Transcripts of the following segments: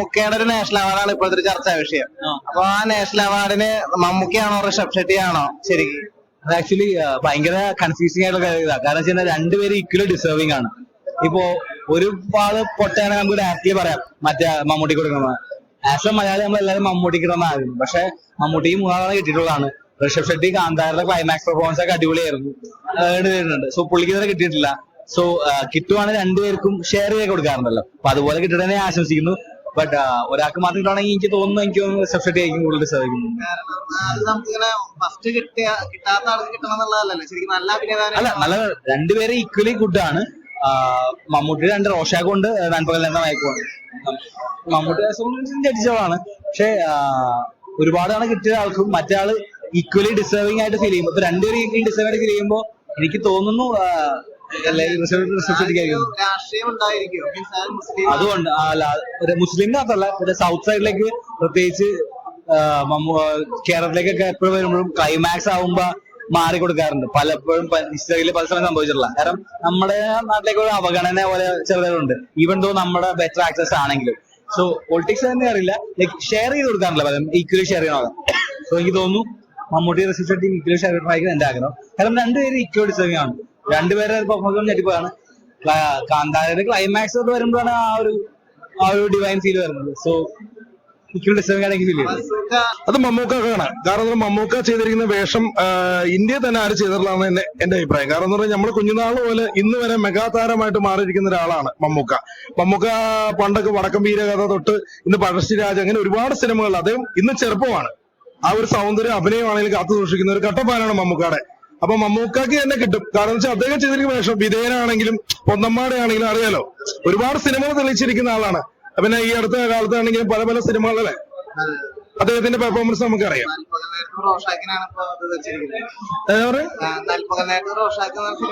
മമ്മൂക്കയുടെ ഒരു നാഷണൽ അവാർഡാണ് ഇപ്പോഴത്തെ ഒരു ചർച്ചാ വിഷയം. അപ്പൊ ആ നാഷണൽ അവാർഡിന് മമ്മൂക്കയാണോ ഋഷഭ് ആണോ ശരിക്കും? അത് ആക്ച്വലി ഭയങ്കര കൺഫ്യൂസിംഗ് ആയിട്ടുള്ള ഇതാണ് കാരണം വെച്ചാൽ രണ്ടുപേരും ഇക്വലി ഡിസേർവിംഗ് ആണ്. ഇപ്പോ ഒരു ആൾ പൊട്ടയാണ് നമുക്ക് ഡയറക്റ്റ്ലി പറയാം. മറ്റേ മമ്മൂട്ടി കൊടുക്കുന്നത്. ആസ് എ മലയാളി നമ്മൾ എല്ലാവരും മമ്മൂട്ടിക്ക് ആഗ്രഹം പക്ഷെ മമ്മൂട്ടിക്ക് മൂന്നാളാണ് കിട്ടിയിട്ടുള്ളതാണ്. ഋഷഭ് ഷെട്ടി കാന്താരുടെ ക്ലൈമാക്സ് പെർഫോമൻസ് ഒക്കെ അടിപൊളിയായിരുന്നു. ചെയ്തിട്ടുണ്ട് സോ പുള്ളിക്ക് ഇതുവരെ കിട്ടിയിട്ടില്ല. സോ കിട്ടുവാണെങ്കിൽ രണ്ടുപേർക്കും ഷെയർ ചെയ്ത് കൊടുക്കാറുണ്ടല്ലോ. അപ്പൊ അതുപോലെ കിട്ടണേ ആശംസിക്കുന്നു. ബട്ട് ഒരാൾക്ക് മാത്രം കിട്ടുവാണെങ്കിൽ എനിക്ക് തോന്നുന്നു എനിക്ക് തോന്നുന്നു ഷെട്ടി ആയിരിക്കും കൂടുതൽ സാധിക്കും അല്ല നല്ല രണ്ടുപേരും ഈക്വലി ഗുഡ് ആണ്. മമ്മൂട്ടി രണ്ട് റോഷാക്കൊണ്ട് നൻപകൽ എന്ന മയക്കുമാണ് മമ്മൂട്ടി ജഡ്ജികളാണ് പക്ഷെ ഒരുപാട് തവണ കിട്ടിയ ആൾക്കും മറ്റേ ഈക്വലി ഡിസേർവിംഗ് ആയിട്ട് ഫീൽ ചെയ്യുമ്പോൾ ഇപ്പൊ രണ്ടുപേരും ഈക്വലി ഡിസേർവ് ആയിട്ട് ഫീൽ ചെയ്യുമ്പോൾ എനിക്ക് തോന്നുന്നു അതുകൊണ്ട് അല്ല ഒരു മുസ്ലിം അകത്തല്ല ഒരു സൗത്ത് സൈഡിലേക്ക് പ്രത്യേകിച്ച് കേരളത്തിലേക്കൊക്കെ എപ്പോഴും വരുമ്പോഴും ക്ലൈമാക്സ് ആവുമ്പോ മാറി കൊടുക്കാറുണ്ട്. പലപ്പോഴും ഹിസ്റ്ററിയിൽ പല സമയം സംഭവിച്ചിട്ടില്ല. കാരണം നമ്മുടെ നാട്ടിലേക്ക് ഒരു അവഗണന പോലെ ചെറുതായിട്ടുണ്ട്. ഈവൻ ദോ നമ്മുടെ ബെറ്റർ ആക്സസ് ആണെങ്കിലും. സോ പൊളിറ്റിക്സ് തന്നെ അറിയില്ല. ലൈക് ഷെയർ ചെയ്ത് കൊടുക്കാറില്ല. പലരും ഈക്വലി ഷെയർ ചെയ്യണം സോ എനിക്ക് തോന്നുന്നു Mammootty resist team equally share ചെയ്യണമായിരിക്കും എന്റെ ആഗ്രഹം. കാരണം രണ്ടുപേരും ഈക്വൽ ഡിസേർവിംഗ് ആണ്. രണ്ടുപേരെ പെർഫോമൻസ് ഞെട്ടിപ്പോയാണ്. കാന്താരയുടെ ക്ലൈമാക്സ് ഒക്കെ വരുമ്പോഴാണ് ആ ഒരു ആ ഒരു ഡിവൈൻ ഫീൽ വരുന്നത്. സോ അത് മമ്മൂക്ക കാണാം. കാരണം മമ്മൂക്ക ചെയ്തിരിക്കുന്ന വേഷം ഇന്ത്യ തന്നെ ആര് ചെയ്തിട്ടുള്ളതാണ് എന്റെ എന്റെ അഭിപ്രായം. കാരണം എന്ന് പറഞ്ഞാൽ നമ്മൾ കുഞ്ഞുനാൾ പോലെ ഇന്ന് വരെ മെഗാതാരമായിട്ട് മാറിയിരിക്കുന്ന ഒരാളാണ് മമ്മൂക്ക. മമ്മൂക്ക പണ്ടൊക്കെ വടക്കം വീരകഥ തൊട്ട് ഇന്ന് പഴശ്ശിരാജ് അങ്ങനെ ഒരുപാട് സിനിമകൾ അദ്ദേഹം ഇന്ന് ചെറുപ്പമാണ്. ആ ഒരു സൗന്ദര്യം അഭിനയമാണെങ്കിൽ കാത്തു സൂക്ഷിക്കുന്ന ഒരു കട്ടപ്പാനാണ് മമ്മൂക്കാടെ അപ്പൊ മമ്മൂക്കാക്ക് തന്നെ കിട്ടും. കാരണം വെച്ചാൽ അദ്ദേഹം ചെയ്തിരിക്കുന്ന വേഷം വിധേയനാണെങ്കിലും പൊന്നമ്മാടെ ആണെങ്കിലും അറിയാലോ. ഒരുപാട് സിനിമ തെളിയിച്ചിരിക്കുന്ന ആളാണ്. പിന്നെ ഈ അടുത്ത കാലത്താണെങ്കിലും പല പല സിനിമകളല്ലേ അദ്ദേഹത്തിന്റെ പെർഫോമൻസ് നമുക്കറിയാം.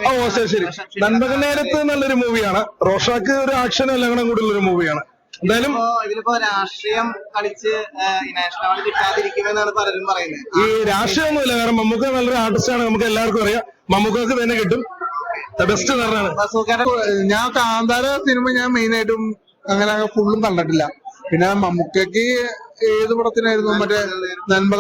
ഓ ശരി ശരി. നൻപകൽ നേരത്ത് നല്ലൊരു മൂവിയാണ് റോഷാക്ക് ഒരു ആക്ഷൻ എല്ലാം കൂടെ കൂടിയുള്ള ഒരു മൂവിയാണ് എന്തായാലും ഇതിലിപ്പോ രാഷ്ട്രീയം കളിച്ച് നാഷണൽ അവാർഡ് കിട്ടാതിരിക്കുമെന്നാണ് പലരും പറയുന്നത്. ഈ രാഷ്ട്രീയമൊന്നുമില്ല. കാരണം മമ്മൂക്ക നല്ലൊരു ആർട്ടിസ്റ്റാണ് നമുക്ക് എല്ലാവർക്കും അറിയാം. മമ്മൂക്കക്ക് തന്നെ കിട്ടും. ബെസ്റ്റ് നടനാണ് ഞാൻ കാന്താര സിനിമ ഞാൻ മെയിൻ ആയിട്ടും അങ്ങനെ ഫുള്ളും കണ്ടിട്ടില്ല. പിന്നെ മമ്മൂക്കയ്ക്ക് ഏത് പടത്തിനായിരുന്നു? മറ്റേ നന്മ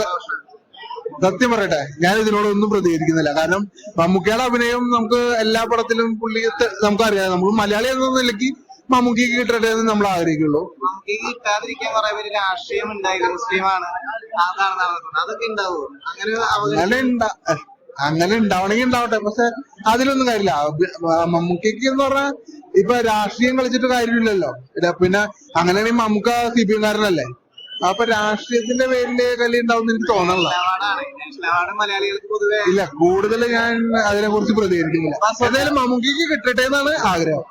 സത്യം പറയട്ടെ. ഞാൻ ഇതിനോടൊന്നും പ്രതികരിക്കുന്നില്ല. കാരണം മമ്മൂക്കയുടെ അഭിനയം നമുക്ക് എല്ലാ പടത്തിലും പുള്ളി നമുക്ക് നമുക്കറിയാം. നമ്മൾ മലയാളി എന്ന നിലയ്ക്ക് മമ്മൂക്കയ്ക്ക് കിട്ടട്ടെ എന്ന് നമ്മൾ ആഗ്രഹിക്കുള്ളൂ ഈ കിട്ടാതിരിക്കാൻ കുറെ പേര് രാഷ്ട്രീയം ഉണ്ടായില്ല മുസ്ലിമാണ്. അതാണ് നടക്കുന്നത്. അതൊക്കെ ഉണ്ടാവും അങ്ങനെ അങ്ങനെ ഉണ്ടാ അങ്ങനെ ഉണ്ടാവണമെങ്കിൽ ഉണ്ടാവട്ടെ. പക്ഷെ അതിലൊന്നും കാര്യമില്ല. മമ്മൂക്കിക്ക് എന്ന് പറഞ്ഞാൽ ഇപ്പൊ രാഷ്ട്രീയം കളിച്ചിട്ട് കാര്യമില്ലല്ലോ. പിന്നെ അങ്ങനെയാണെങ്കിൽ മമ്മൂക്ക സി പി എംകാരനല്ലേ അപ്പൊ രാഷ്ട്രീയത്തിന്റെ പേരിൽ കളി ഉണ്ടാവും എനിക്ക് തോന്നണില്ല. ഇല്ല കൂടുതൽ ഞാൻ അതിനെ കുറിച്ച് പ്രതികരിക്കുന്നില്ല എന്തായാലും മമ്മൂക്കിക്ക് കിട്ടട്ടെ എന്നാണ് ആഗ്രഹം.